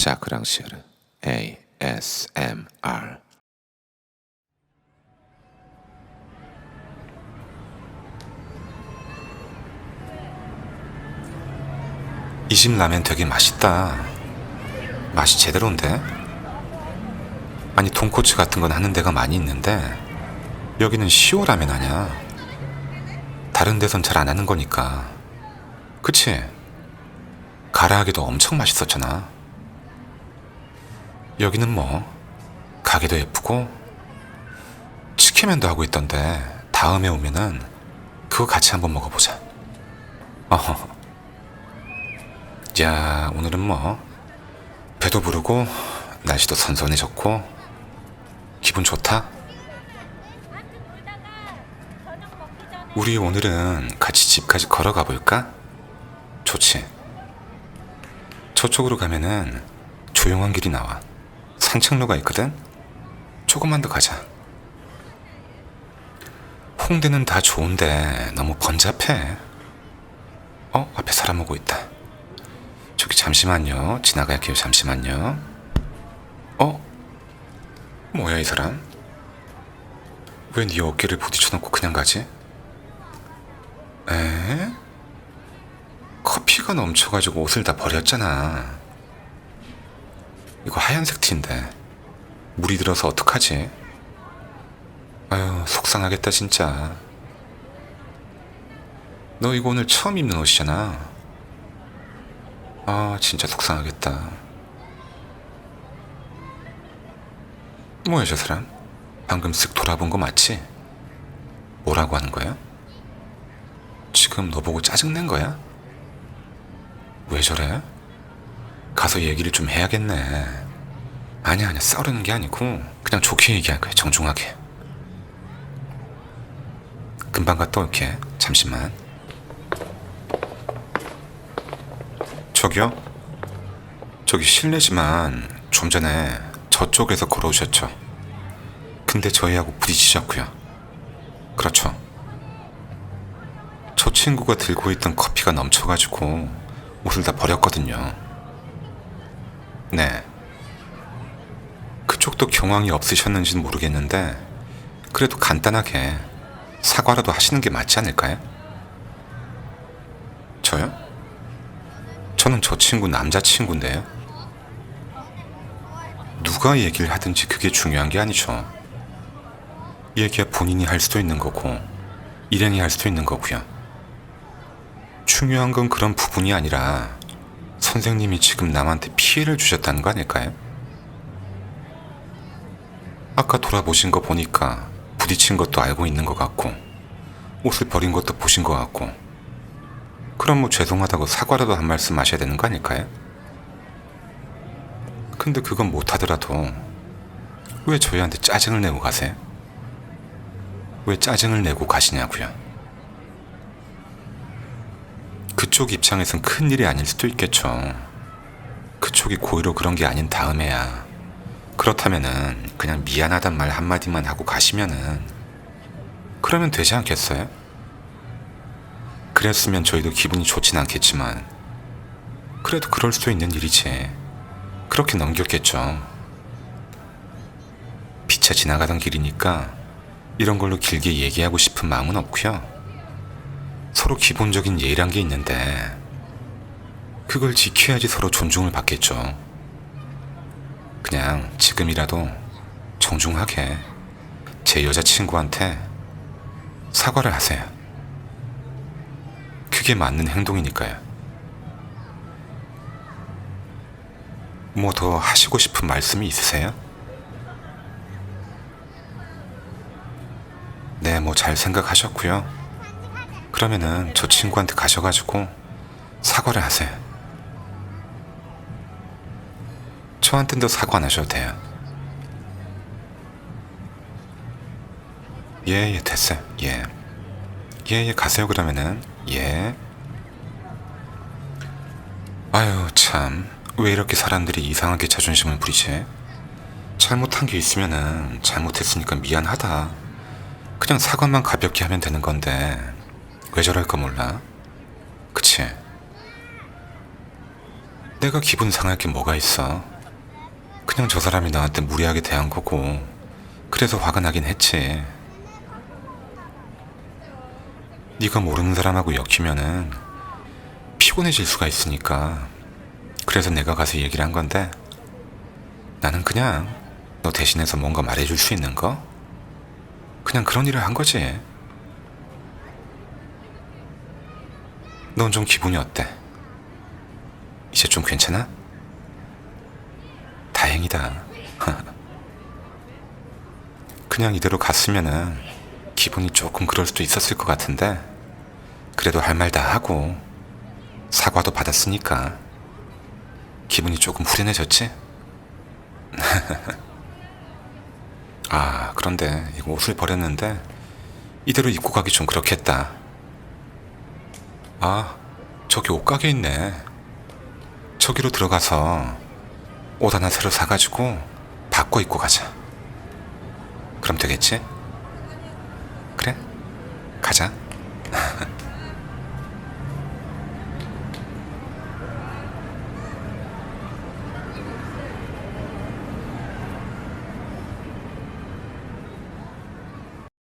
자크랑시르 ASMR 이 집 라면 되게 맛있다. 맛이 제대로인데? 아니 돈코츠 같은 건 하는 데가 많이 있는데 여기는 시오 라면 아냐? 다른 데선 잘 안 하는 거니까. 그치? 가라하기도 엄청 맛있었잖아. 여기는 뭐 가게도 예쁘고 치킨맨도 하고 있던데 다음에 오면은 그거 같이 한번 먹어보자. 어허. 야, 오늘은 뭐 배도 부르고 날씨도 선선해졌고 기분 좋다. 우리 오늘은 같이 집까지 걸어가 볼까? 좋지. 저쪽으로 가면은 조용한 길이 나와. 산책로가 있거든. 조금만 더 가자. 홍대는 다 좋은데 너무 번잡해. 어, 앞에 사람 오고 있다. 저기 잠시만요. 지나갈게요. 잠시만요. 어? 뭐야 이 사람? 왜 네 어깨를 부딪혀놓고 그냥 가지? 에? 커피가 넘쳐가지고 옷을 다 버렸잖아. 이거 하얀색 티인데 물이 들어서 어떡하지? 아유 속상하겠다 진짜. 너 이거 오늘 처음 입는 옷이잖아. 아, 진짜 속상하겠다. 뭐야, 저 사람? 방금 쓱 돌아본 거 맞지? 뭐라고 하는 거야? 지금 너 보고 짜증낸 거야? 왜 저래? 가서 얘기를 좀 해야겠네. 아니야, 아니야. 싸우려는 게 아니고, 그냥 좋게 얘기할 거야, 정중하게. 금방 갔다 올게. 잠시만. 저기요? 저기 실례지만 좀 전에 저쪽에서 걸어오셨죠? 근데 저희하고 부딪히셨고요. 그렇죠. 저 친구가 들고 있던 커피가 넘쳐가지고 옷을 다 버렸거든요. 네. 그쪽도 경황이 없으셨는지는 모르겠는데 그래도 간단하게 사과라도 하시는 게 맞지 않을까요? 저요? 저는 저 친구 남자친구인데요. 누가 얘기를 하든지 그게 중요한 게 아니죠. 얘기야 본인이 할 수도 있는 거고, 일행이 할 수도 있는 거고요. 중요한 건 그런 부분이 아니라 선생님이 지금 남한테 피해를 주셨다는 거 아닐까요? 아까 돌아보신 거 보니까 부딪힌 것도 알고 있는 것 같고, 옷을 버린 것도 보신 것 같고, 그럼 뭐 죄송하다고 사과라도 한 말씀 하셔야 되는 거 아닐까요? 근데 그건 못하더라도 왜 저희한테 짜증을 내고 가세요? 왜 짜증을 내고 가시냐고요? 그쪽 입장에선 큰 일이 아닐 수도 있겠죠. 그쪽이 고의로 그런 게 아닌 다음에야 그렇다면은 그냥 미안하단 말 한마디만 하고 가시면은 그러면 되지 않겠어요? 그랬으면 저희도 기분이 좋진 않겠지만 그래도 그럴 수도 있는 일이지 그렇게 넘겼겠죠 피차 지나가던 길이니까 이런 걸로 길게 얘기하고 싶은 마음은 없고요 서로 기본적인 예의란 게 있는데 그걸 지켜야지 서로 존중을 받겠죠 그냥 지금이라도 정중하게 제 여자친구한테 사과를 하세요 그게 맞는 행동이니까요. 뭐 더 하시고 싶은 말씀이 있으세요? 네, 뭐 잘 생각하셨고요. 그러면은 저 친구한테 가셔가지고 사과를 하세요. 저한텐 더 사과 안 하셔도 돼요. 예, 예, 됐어요. 예. 예, 예, 가세요, 그러면은. 예. 아유, 참. 왜 이렇게 사람들이 이상하게 자존심을 부리지? 잘못한 게 있으면은 잘못했으니까 미안하다. 그냥 사과만 가볍게 하면 되는 건데 왜 저럴까 몰라? 그치? 내가 기분 상할 게 뭐가 있어? 그냥 저 사람이 나한테 무리하게 대한 거고 그래서 화가 나긴 했지. 네가 모르는 사람하고 엮이면은 피곤해질 수가 있으니까 그래서 내가 가서 얘기를 한 건데 나는 그냥 너 대신해서 뭔가 말해줄 수 있는 거 그냥 그런 일을 한 거지. 넌 좀 기분이 어때? 이제 좀 괜찮아? 다행이다. 그냥 이대로 갔으면은 기분이 조금 그럴 수도 있었을 것 같은데 그래도 할 말 다 하고 사과도 받았으니까 기분이 조금 후련해졌지? 아 그런데 이거 옷을 버렸는데 이대로 입고 가기 좀 그렇겠다. 아 저기 옷가게 있네. 저기로 들어가서 옷 하나 새로 사가지고 바꿔 입고 가자. 그럼 되겠지? 그래? 가자.